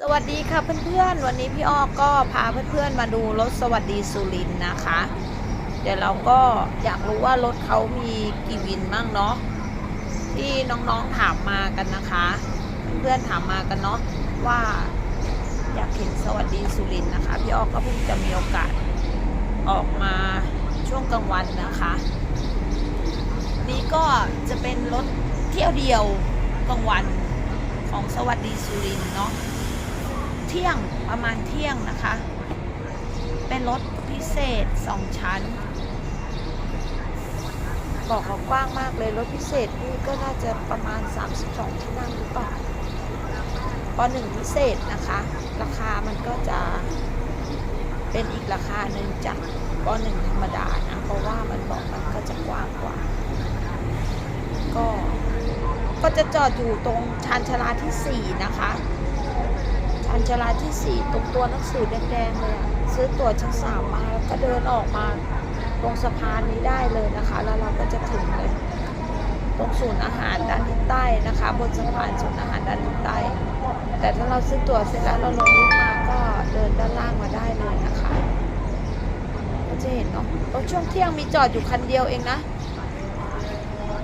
สวัสดีค่ะเพื่อนๆ วันนี้พี่อ้อก็พาเพื่อนๆมาดูรถสวัสดีสุรินนะคะ เดี๋ยวเราก็อยากรู้ว่ารถเขามีกี่วินมั่งเนาะที่น้องๆถามมากันนะคะ เพื่อนๆถามมากันเนาะว่าอยากเห็นสวัสดีสุรินนะคะ พี่อ้อก็เพิ่งจะมีโอกาสออกมาช่วงกลางวันนะคะ นี่ก็จะเป็นรถเที่ยวเดียวกลางวันของสวัสดีสุรินเนาะ เที่ยงประมาณเที่ยงนะคะ เป็นรถพิเศษสองชั้น บอกเขากว้างมากเลยรถพิเศษนี่ก็น่าจะประมาณ 32 ที่นั่งหรือเปล่าปหนึ่งพิเศษนะคะ ราคามันก็จะเป็นอีกราคาหนึ่งจากปหนึ่งธรรมดานะเพราะว่ามันบอกมันก็จะกว้างกว่า ก็ก็จะจอดอยู่ตรงชานชาลาที่ 4 นะคะ ชานชลาที่4ตรงตัวหนังสือแดงๆเลยอะซื้อตั๋วชั้นสามมาแล้วก็เดินออกมาตรงสะพานนี้ได้เลยนะคะ แล้วเราก็จะถึงเลยตรงศูนย์อาหารด้านทิศใต้นะคะ บนสะพานศูนย์อาหารด้านทิศใต้ แต่ถ้าเราซื้อตั๋วเสร็จแล้วเราลงลิฟต์มาก็เดินด้านล่างมาได้เลยนะคะก็จะเห็นเนาะรถช่วงเที่ยงมีจอดอยู่คันเดียวเองนะ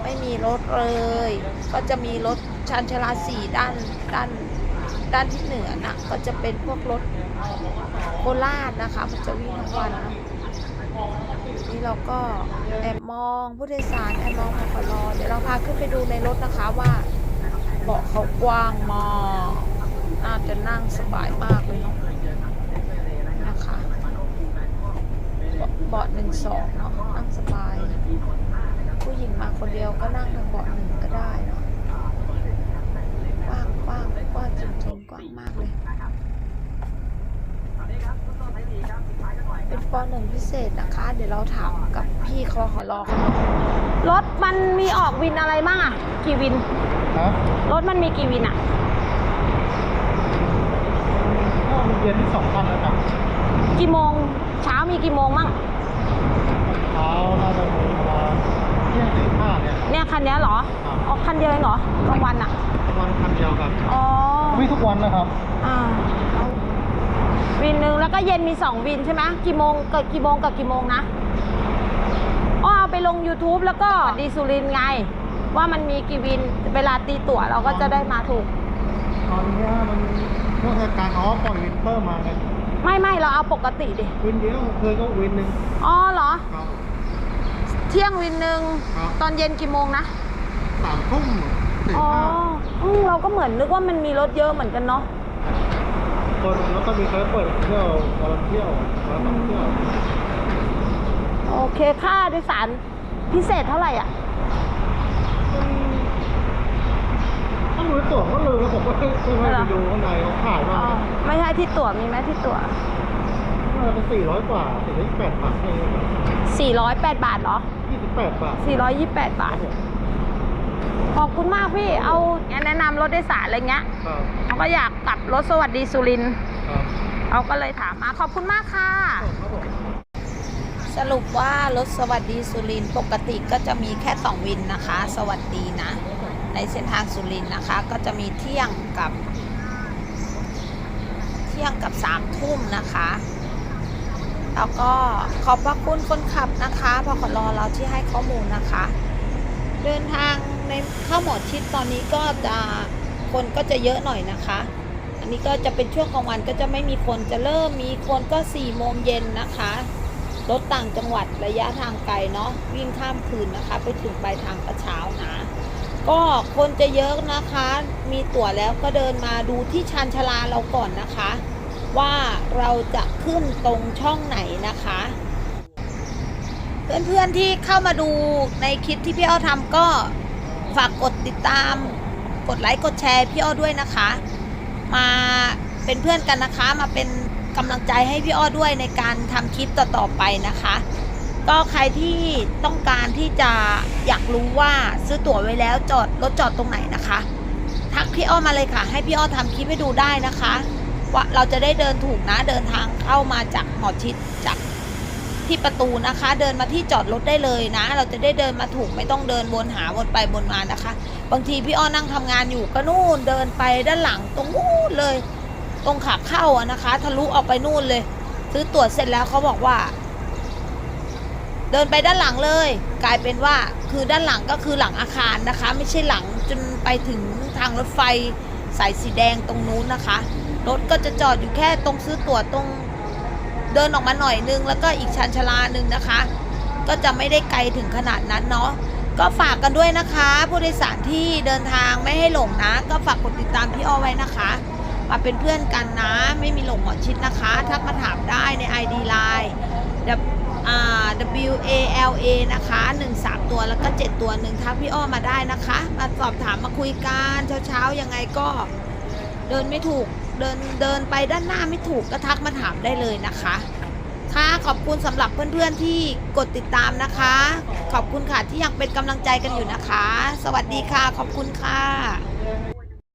ไม่มีรถเลย ก็จะมีรถชานชลาสี่ด้านด้าน ด้านที่เหนือนะก็จะเป็นพวกรถโคราชนะคะ มันจะวิ่งทั้งวันนะนี่เราก็แอบมองผู้โดยสารแอบมองพขรอเดี๋ยวเราพาขึ้นไปดูในรถนะคะว่าเบาะเขากว้างมากน่าจะนั่งสบายมากเลยเนาะนะคะเบาะเบาะหนึ่งสองเนาะนั่งสบาย ผู้หญิงมาคนเดียวก็นั่งทางเบาะหนึ่งก็ได้เนาะกว้างกว้างกว้างจริงๆกว้างมากเลย เป็นปหนึ่งพิเศษนะคะ เดี๋ยวเราถามกับพี่คอขอรอเขาเนาะรถมันมีออกวินอะไรบ้างอะกี่วินครับรถมันมีกี่วินอะก็มีเย็นที่สองพันแล้วครับกี่โมง เช้ามีกี่โมงมั่งเช้าน่าจะมีประมาณเที่ยงถึงห้าเนี่ยครับ เนี่ยคันเนี้ยเหรอครับ ออกคันเดียวเองเหรอกลางวันอะประมาณคันเดียวครับ อ๋อ วิ่งทุกวันนะครับ อ่า วินหนึ่งแล้วก็เย็นมีสองวินใช่ไหมกี่โมงเกิดกี่โมงกับกี่โมงนะอ้อเอาไปลง YouTube แล้วก็ดีสุรินทร์ไง ว่ามันมีกี่วินเวลาตีตั๋วเราก็จะได้มาถูก ตอนเนี้ยมันเรื่องการอ๋อปล่อยวินเพิ่มมาไงไม่ไม่เราเอาปกติดิวินเดียวเคยก็วินหนึ่งอ๋อเหรอ ครับ เที่ยงวินหนึ่งครับ ตอนเย็นกี่โมงนะสามทุ่มถึงอ๋อห้าอืมเราก็เหมือนนึกว่ามันมีรถเยอะเหมือนกันเนาะ คนแล้วก็มีเคยเปิดเที่ยววันละเที่ยววันละสองเที่ยว โอเคค่าโดยสารพิเศษเท่าไหร่อะต้องรู้ตั๋วก็เลยแล้วผมก็ไม่ไม่ไปดูข้างในเขาขายอ๋ว่าอไม่ใช่ที่ตั๋วมีไหมที่ตั๋วน่าจะเป็นสี่ร้อยกว่าสี่ร้อยแปดบาทเอง408บาทเหรอยี่สิบแปดบาท428บาท ขอบคุณมากพี่ เอาแนะนำรถโดยสารอะไรเงี้ยครับเรา ก็อยากกลับรถสวัสดีสุรินทร์ครับเราก็เลยถามมาขอบคุณมากค่ะครับผมสรุปว่ารถสวัสดีสุรินทร์ปกติก็จะมีแค่2วินนะคะ สวัสดีนะ ในเส้นทางสุรินทร์นะคะ ก็จะมีเที่ยงกับ เที่ยงกับ3ามทุ่มนะคะแล้วก็ขอบพระคุณคนขับนะคะพอขอรอเราที่ให้ข้อมูลนะคะ เดินทางในเข้าหมอชิดตอนนี้ก็จะ คนก็จะเยอะหน่อยนะคะ อันนี้ก็จะเป็นช่วงกลางวันก็จะไม่มีคนจะเริ่มมีคนก็4ี่โมงเย็นนะคะรถต่างจังหวัดระยะทางไกลเนาะวิ่งข้ามคืนนะคะ ไปถึงปลายทางกระเช้านะ ก็คนจะเยอะนะคะ มีตั๋วแล้วก็เดินมาดูที่ชานชาลาเราก่อนนะคะ ว่าเราจะขึ้นตรงช่องไหนนะคะ เพื่อนๆที่เข้ามาดูในคลิปที่พี่อ้อทำก็ฝากกดติดตาม กดไลค์กดแชร์พี่อ้อด้วยนะคะ มาเป็นเพื่อนกันนะคะ มาเป็นกำลังใจให้พี่อ้อด้วยในการทำคลิปต่อๆไปนะคะ ก็ใครที่ต้องการที่จะอยากรู้ว่าซื้อตั๋วไว้แล้วจอดรถจอดตรงไหนนะคะ ทักพี่อ้อมาเลยค่ะ ให้พี่อ้อทำคลิปให้ดูได้นะคะ ว่าเราจะได้เดินถูกนะเดินทางเข้ามาจากหมอชิดจาก ที่ประตูนะคะ เดินมาที่จอดรถได้เลยนะ เราจะได้เดินมาถูกไม่ต้องเดินวนหาวนไปวนมานะคะ บางทีพี่อ้อนั่งทำงานอยู่ก็นู่นเดินไปด้านหลังตรงนู้นเลยตตรงขาเข้าอะนะคะ ทะลุออกไปนู่นเลย ซื้อตั๋วเสร็จแล้วเขาบอกว่า เดินไปด้านหลังเลย กลายเป็นว่าคือด้านหลังก็คือหลังอาคารนะคะ ไม่ใช่หลังจนไปถึงทางรถไฟสายสีแดงตรงนู้นนะคะรถก็จะจอดอยู่แค่ตรงซื้อตั๋วตรง เดินออกมาหน่อยนึง แล้วก็อีกชันชลาหนึ่งนะคะ ก็จะไม่ได้ไกลถึงขนาดนั้นเนาะก็ฝากกันด้วยนะคะ ผู้โดยสารที่เดินทางไม่ให้หลงนะ ก็ฝากกดติดตามพี่อ้อไว้นะคะ มาเป็นเพื่อนกันนะ ไม่มีหลงหมอชิดนะคะทักมาถามได้ใน ID Line W A L A นะคะ1 3 ตัวแล้วก็ 7 ตัวหนึ่งทักพี่อ้อมาได้นะคะ มาสอบถามมาคุยกันเช้าๆยังไงก็เดินไม่ถูก เดินเดินไปด้านหน้าไม่ถูกก็ทักมาถามได้เลยนะคะ ค่ะขอบคุณสำหรับเพื่อนๆที่กดติดตามนะคะ ขอบคุณค่ะที่ยังเป็นกำลังใจกันอยู่นะคะ สวัสดีค่ะ ขอบคุณค่ะ